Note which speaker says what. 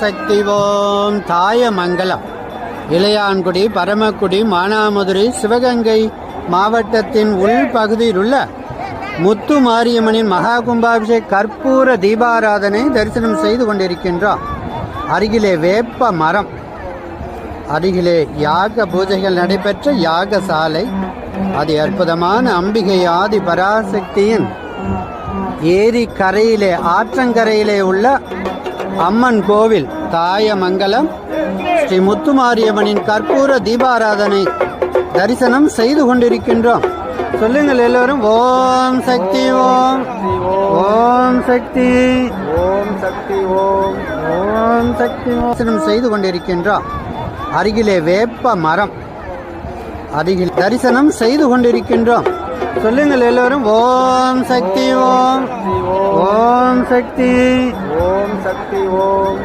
Speaker 1: சக்தி ஓம் தாயமங்கலம். இளையான்குடி பரமக்குடி மானாமதுரை சிவகங்கை மாவட்டத்தின் உள்பகுதியில் உள்ள முத்து மாரியம்மனின் மகா கும்பாபிஷேக் கற்பூர தீபாராதனை தரிசனம் செய்து கொண்டிருக்கின்றோம். அருகிலே வேப்ப மரம். அருகிலே யாக பூஜைகள் நடைபெற்ற யாக சாலை. அது அற்புதமான அம்பிகை ஆதி பராசக்தியின் ஏரி கரையிலே ஆற்றங்கரையிலே உள்ள அம்மன் கோவில் தாயமங்கலம் ஸ்ரீ முத்துமாரியம்மனின் கற்பூர தீபாராதனை தரிசனம் செய்து கொண்டிருக்கின்றோம். சொல்லுங்கள் எல்லோரும் ஓம் சக்தி ஓம். ஓம் சக்தி.
Speaker 2: ஓம் சக்தி ஓம்.
Speaker 1: ஓம் சக்தி தரிசனம் செய்து கொண்டிருக்கின்றோம். அருகிலே வேப்ப மரம். அருகில் தரிசனம் செய்து கொண்டிருக்கின்றோம். சொல்லுங்கள் எல்லோரும் ஓம் சக்தி ஓம். ஓம் சக்தி.
Speaker 2: ஓம் சக்தி ஓம்